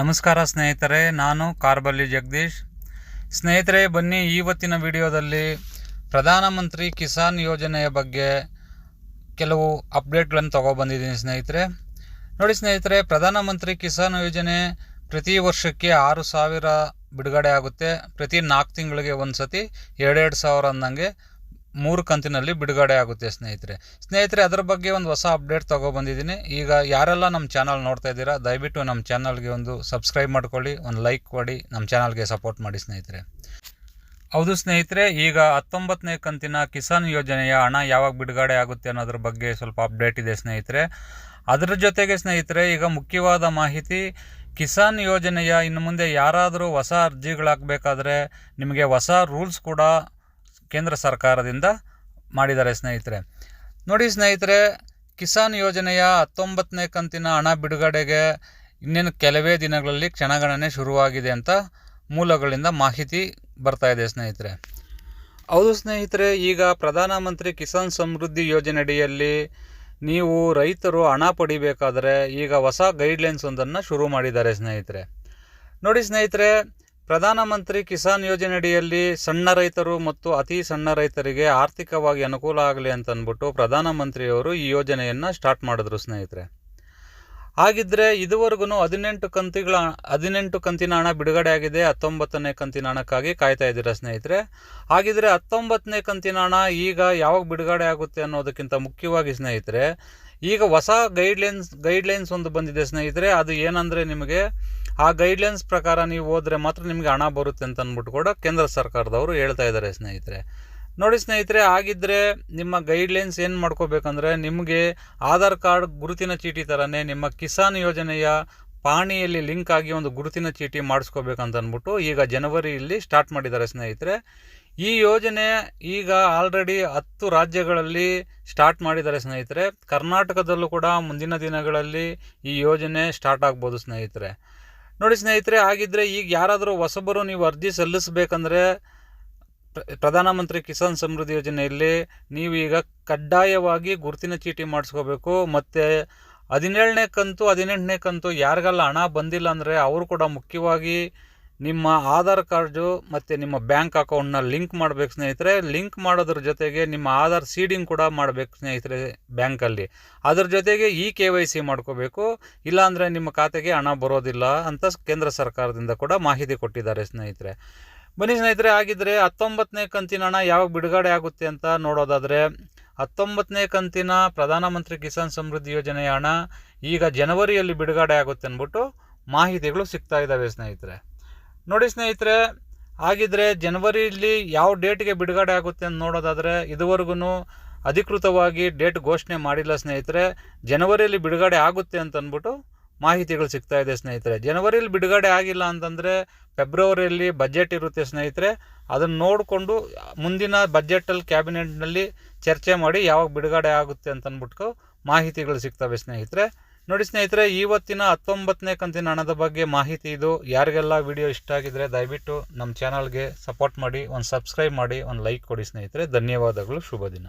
ನಮಸ್ಕಾರ ಸ್ನೇಹಿತರೆ, ನಾನು ಕಾರ್ಬಲ್ಲಿ ಜಗದೀಶ್. ಸ್ನೇಹಿತರೆ, ಬನ್ನಿ ಇವತ್ತಿನ ವಿಡಿಯೋದಲ್ಲಿ ಪ್ರಧಾನಮಂತ್ರಿ ಕಿಸಾನ್ ಯೋಜನೆಯ ಬಗ್ಗೆ ಕೆಲವು ಅಪ್ಡೇಟ್ಗಳನ್ನು ತೊಗೊಬಂದಿದ್ದೀನಿ ಸ್ನೇಹಿತರೆ. ನೋಡಿ ಸ್ನೇಹಿತರೆ, ಪ್ರಧಾನಮಂತ್ರಿ ಕಿಸಾನ್ ಯೋಜನೆ ಪ್ರತಿ ವರ್ಷಕ್ಕೆ ಆರು ಸಾವಿರ ಬಿಡುಗಡೆ ಆಗುತ್ತೆ. ಪ್ರತಿ ನಾಲ್ಕು ತಿಂಗಳಿಗೆ ಒಂದು ಸತಿ ಎರಡೆರಡು ಸಾವಿರ ಅಂದಂಗೆ ಮೂರು ಕಂತಿನಲ್ಲಿ ಬಿಡುಗಡೆ ಆಗುತ್ತೆ ಸ್ನೇಹಿತರೆ. ಸ್ನೇಹಿತರೆ, ಅದರ ಬಗ್ಗೆ ಒಂದು ಹೊಸ ಅಪ್ಡೇಟ್ ತೊಗೊಬಂದಿದ್ದೀನಿ ಈಗ ಯಾರೆಲ್ಲ ನಮ್ಮ ಚಾನಲ್ ನೋಡ್ತಾ ಇದ್ದೀರಾ, ದಯವಿಟ್ಟು ನಮ್ಮ ಚಾನಲ್ಗೆ ಒಂದು ಸಬ್ಸ್ಕ್ರೈಬ್ ಮಾಡ್ಕೊಳ್ಳಿ, ಒಂದು ಲೈಕ್ ಕೊಡಿ, ನಮ್ಮ ಚಾನಲ್ಗೆ ಸಪೋರ್ಟ್ ಮಾಡಿ ಸ್ನೇಹಿತರೆ. ಹೌದು ಸ್ನೇಹಿತರೆ, ಈಗ ಹತ್ತೊಂಬತ್ತನೇ ಕಂತಿನ ಕಿಸಾನ್ ಯೋಜನೆಯ ಹಣ ಯಾವಾಗ ಬಿಡುಗಡೆ ಆಗುತ್ತೆ ಅನ್ನೋದ್ರ ಬಗ್ಗೆ ಸ್ವಲ್ಪ ಅಪ್ಡೇಟ್ ಇದೆ ಸ್ನೇಹಿತರೆ. ಅದರ ಜೊತೆಗೆ ಸ್ನೇಹಿತರೆ, ಈಗ ಮುಖ್ಯವಾದ ಮಾಹಿತಿ, ಕಿಸಾನ್ ಯೋಜನೆಯ ಇನ್ನು ಮುಂದೆ ಯಾರಾದರೂ ಹೊಸ ಅರ್ಜಿಗಳಾಗಬೇಕಾದ್ರೆ ನಿಮಗೆ ಹೊಸ ರೂಲ್ಸ್ ಕೂಡ ಕೇಂದ್ರ ಸರ್ಕಾರದಿಂದ ಮಾಡಿದ್ದಾರೆ ಸ್ನೇಹಿತರೆ. ನೋಡಿ ಸ್ನೇಹಿತರೆ, ಕಿಸಾನ್ ಯೋಜನೆಯ ಹತ್ತೊಂಬತ್ತನೇ ಕಂತಿನ ಹಣ ಬಿಡುಗಡೆಗೆ ಇನ್ನೇನು ಕೆಲವೇ ದಿನಗಳಲ್ಲಿ ಕ್ಷಣಗಣನೆ ಶುರುವಾಗಿದೆ ಅಂತ ಮೂಲಗಳಿಂದ ಮಾಹಿತಿ ಬರ್ತಾ ಇದೆ ಸ್ನೇಹಿತರೆ. ಹೌದು ಸ್ನೇಹಿತರೆ, ಈಗ ಪ್ರಧಾನಮಂತ್ರಿ ಕಿಸಾನ್ ಸಮೃದ್ಧಿ ಯೋಜನೆಯಡಿಯಲ್ಲಿ ನೀವು ರೈತರು ಹಣ ಪಡಿಬೇಕಾದರೆ ಈಗ ಹೊಸ ಗೈಡ್ಲೈನ್ಸ್ ಒಂದನ್ನು ಶುರು ಮಾಡಿದ್ದಾರೆ ಸ್ನೇಹಿತರೆ. ನೋಡಿ ಸ್ನೇಹಿತರೆ ಪ್ರಧಾನಮಂತ್ರಿ ಕಿಸಾನ್ ಯೋಜನೆಯಡಿಯಲ್ಲಿ ಸಣ್ಣ ರೈತರು ಮತ್ತು ಅತಿ ಸಣ್ಣ ರೈತರಿಗೆ ಆರ್ಥಿಕವಾಗಿ ಅನುಕೂಲ ಆಗಲಿ ಅಂತ ಅಂದ್ಬಿಟ್ಟು ಪ್ರಧಾನಮಂತ್ರಿಯವರು ಈ ಯೋಜನೆಯನ್ನು ಸ್ಟಾರ್ಟ್ ಮಾಡಿದ್ರು ಸ್ನೇಹಿತರೆ. ಹಾಗಿದ್ರೆ ಇದುವರೆಗೂ ಹದಿನೆಂಟು ಕಂತಿಗಳ, ಹದಿನೆಂಟು ಕಂತಿನ ಹಣ ಬಿಡುಗಡೆ ಆಗಿದೆ, ಹತ್ತೊಂಬತ್ತನೇ ಕಂತಿನ ಹಣಕ್ಕಾಗಿ ಕಾಯ್ತಾ ಇದ್ದೀರಾ ಸ್ನೇಹಿತರೆ? ಹಾಗಿದ್ರೆ ಹತ್ತೊಂಬತ್ತನೇ ಕಂತಿನ ಹಣ ಈಗ ಯಾವಾಗ ಬಿಡುಗಡೆ ಆಗುತ್ತೆ ಅನ್ನೋದಕ್ಕಿಂತ ಮುಖ್ಯವಾಗಿ ಸ್ನೇಹಿತರೆ, ಈಗ ಹೊಸ ಗೈಡ್ಲೈನ್ಸ್ ಗೈಡ್ಲೈನ್ಸ್ ಒಂದು ಬಂದಿದೆ ಸ್ನೇಹಿತರೆ, ಅದು ಏನಂದರೆ ನಿಮಗೆ ಆ ಗೈಡ್ಲೈನ್ಸ್ ಪ್ರಕಾರ ನೀವು ಹೋದರೆ ಮಾತ್ರ ನಿಮಗೆ ಹಣ ಬರುತ್ತೆ ಅಂತ ಅಂದ್ಬಿಟ್ಟು ಕೂಡ ಕೇಂದ್ರ ಸರ್ಕಾರದವರು ಹೇಳ್ತಾ ಇದ್ದಾರೆ ಸ್ನೇಹಿತರೆ. ನೋಡಿ ಸ್ನೇಹಿತರೆ ಆಗಿದ್ದರೆ ನಿಮ್ಮ ಗೈಡ್ಲೈನ್ಸ್ ಏನು ಮಾಡ್ಕೋಬೇಕಂದ್ರೆ ನಿಮಗೆ ಆಧಾರ್ ಕಾರ್ಡ್ ಗುರುತಿನ ಚೀಟಿ ಥರನೇ ನಿಮ್ಮ ಕಿಸಾನ್ ಯೋಜನೆಯ ಪಾಣಿಯಲ್ಲಿ ಲಿಂಕ್ ಆಗಿ ಒಂದು ಗುರುತಿನ ಚೀಟಿ ಮಾಡಿಸ್ಕೋಬೇಕಂತ ಅಂದ್ಬಿಟ್ಟು ಈಗ ಜನವರಿಯಲ್ಲಿ ಸ್ಟಾರ್ಟ್ ಮಾಡಿದ್ದಾರೆ ಸ್ನೇಹಿತರೆ. ಈ ಯೋಜನೆ ಈಗ ಆಲ್ರೆಡಿ ಹತ್ತು ರಾಜ್ಯಗಳಲ್ಲಿ ಸ್ಟಾರ್ಟ್ ಮಾಡಿದ್ದಾರೆ ಸ್ನೇಹಿತರೆ. ಕರ್ನಾಟಕದಲ್ಲೂ ಕೂಡ ಮುಂದಿನ ದಿನಗಳಲ್ಲಿ ಈ ಯೋಜನೆ ಸ್ಟಾರ್ಟ್ ಆಗ್ಬೋದು ಸ್ನೇಹಿತರೆ. ನೋಡಿ ಸ್ನೇಹಿತರೆ ಆಗಿದ್ದರೆ ಈಗ ಯಾರಾದರೂ ಹೊಸಬರು ನೀವು ಅರ್ಜಿ ಸಲ್ಲಿಸಬೇಕಂದ್ರೆ ಪ್ರಧಾನಮಂತ್ರಿ ಕಿಸಾನ್ ಸಮೃದ್ಧಿ ಯೋಜನೆಯಲ್ಲಿ ನೀವು ಈಗ ಕಡ್ಡಾಯವಾಗಿ ಗುರುತಿನ ಚೀಟಿ ಮಾಡಿಸ್ಕೋಬೇಕು. ಮತ್ತು ಹದಿನೇಳನೇ ಕಂತು, ಹದಿನೆಂಟನೇ ಕಂತು ಯಾರಿಗೆಲ್ಲ ಹಣ ಬಂದಿಲ್ಲ ಅಂದರೆ ಅವರು ಕೂಡ ಮುಖ್ಯವಾಗಿ ನಿಮ್ಮ ಆಧಾರ್ ಕಾರ್ಡು ಮತ್ತು ನಿಮ್ಮ ಬ್ಯಾಂಕ್ ಅಕೌಂಟ್ನ ಲಿಂಕ್ ಮಾಡಬೇಕು ಸ್ನೇಹಿತರೆ. ಲಿಂಕ್ ಮಾಡೋದ್ರ ಜೊತೆಗೆ ನಿಮ್ಮ ಆಧಾರ್ ಸೀಡಿಂಗ್ ಕೂಡ ಮಾಡಬೇಕು ಸ್ನೇಹಿತರೆ ಬ್ಯಾಂಕಲ್ಲಿ. ಅದ್ರ ಜೊತೆಗೆ ಇ ಕೆ ವೈ ಸಿ ಮಾಡ್ಕೋಬೇಕು. ಇಲ್ಲಾಂದರೆ ನಿಮ್ಮ ಖಾತೆಗೆ ಹಣ ಬರೋದಿಲ್ಲ ಅಂತ ಕೇಂದ್ರ ಸರ್ಕಾರದಿಂದ ಕೂಡ ಮಾಹಿತಿ ಕೊಟ್ಟಿದ್ದಾರೆ ಸ್ನೇಹಿತರೆ. ಬನ್ನಿ ಸ್ನೇಹಿತರೆ ಆಗಿದ್ದರೆ ಹತ್ತೊಂಬತ್ತನೇ ಕಂತಿನ ಹಣ ಯಾವಾಗ ಬಿಡುಗಡೆ ಆಗುತ್ತೆ ಅಂತ ನೋಡೋದಾದರೆ, ಹತ್ತೊಂಬತ್ತನೇ ಕಂತಿನ ಪ್ರಧಾನಮಂತ್ರಿ ಕಿಸಾನ್ ಸಮೃದ್ಧಿ ಯೋಜನೆಯ ಹಣ ಈಗ ಜನವರಿಯಲ್ಲಿ ಬಿಡುಗಡೆ ಆಗುತ್ತೆ ಅಂದ್ಬಿಟ್ಟು ಮಾಹಿತಿಗಳು ಸಿಗ್ತಾ ಇದ್ದಾವೆ ಸ್ನೇಹಿತರೆ. ನೋಡಿ ಸ್ನೇಹಿತರೆ, ಹಾಗಿದ್ರೆ ಜನವರಿಯಲ್ಲಿ ಯಾವ ಡೇಟ್ಗೆ ಬಿಡುಗಡೆ ಆಗುತ್ತೆ ಅಂತ ನೋಡೋದಾದರೆ ಇದುವರೆಗೂ ಅಧಿಕೃತವಾಗಿ ಡೇಟ್ ಘೋಷಣೆ ಮಾಡಿಲ್ಲ ಸ್ನೇಹಿತರೆ. ಜನವರಿಯಲ್ಲಿ ಬಿಡುಗಡೆ ಆಗುತ್ತೆ ಅಂತ ಅಂದ್ಬಿಟ್ಟು ಮಾಹಿತಿಗಳು ಸಿಗ್ತಾ ಇದೆ ಸ್ನೇಹಿತರೆ. ಜನವರಿಯಲ್ಲಿ ಬಿಡುಗಡೆ ಆಗಿಲ್ಲ ಅಂತಂದರೆ ಫೆಬ್ರವರಿಯಲ್ಲಿ ಬಜೆಟ್ ಇರುತ್ತೆ ಸ್ನೇಹಿತರೆ. ಅದನ್ನು ನೋಡಿಕೊಂಡು ಮುಂದಿನ ಬಜೆಟಲ್ಲಿ ಕ್ಯಾಬಿನೆಟ್ನಲ್ಲಿ ಚರ್ಚೆ ಮಾಡಿ ಯಾವಾಗ ಬಿಡುಗಡೆ ಆಗುತ್ತೆ ಅಂತ ಅಂದ್ಬಿಟ್ಟು ಮಾಹಿತಿಗಳು ಸಿಗ್ತವೆ ಸ್ನೇಹಿತರೆ. ನೋಡಿ ಸ್ನೇಹಿತರೆ ಇವತ್ತಿನ ಹತ್ತೊಂಬತ್ತನೇ ಕಂತಿನ ಹಣದ ಬಗ್ಗೆ ಮಾಹಿತಿ ಇದು. ಯಾರಿಗೆಲ್ಲ ವಿಡಿಯೋ ಇಷ್ಟ ಆಗಿದ್ರೆ ದಯವಿಟ್ಟು ನಮ್ಮ ಚಾನಲ್ಗೆ ಸಪೋರ್ಟ್ ಮಾಡಿ, ಒಂದು ಸಬ್ಸ್ಕ್ರೈಬ್ ಮಾಡಿ, ಒಂದು ಲೈಕ್ ಕೊಡಿ ಸ್ನೇಹಿತರೆ. ಧನ್ಯವಾದಗಳು, ಶುಭ ದಿನ.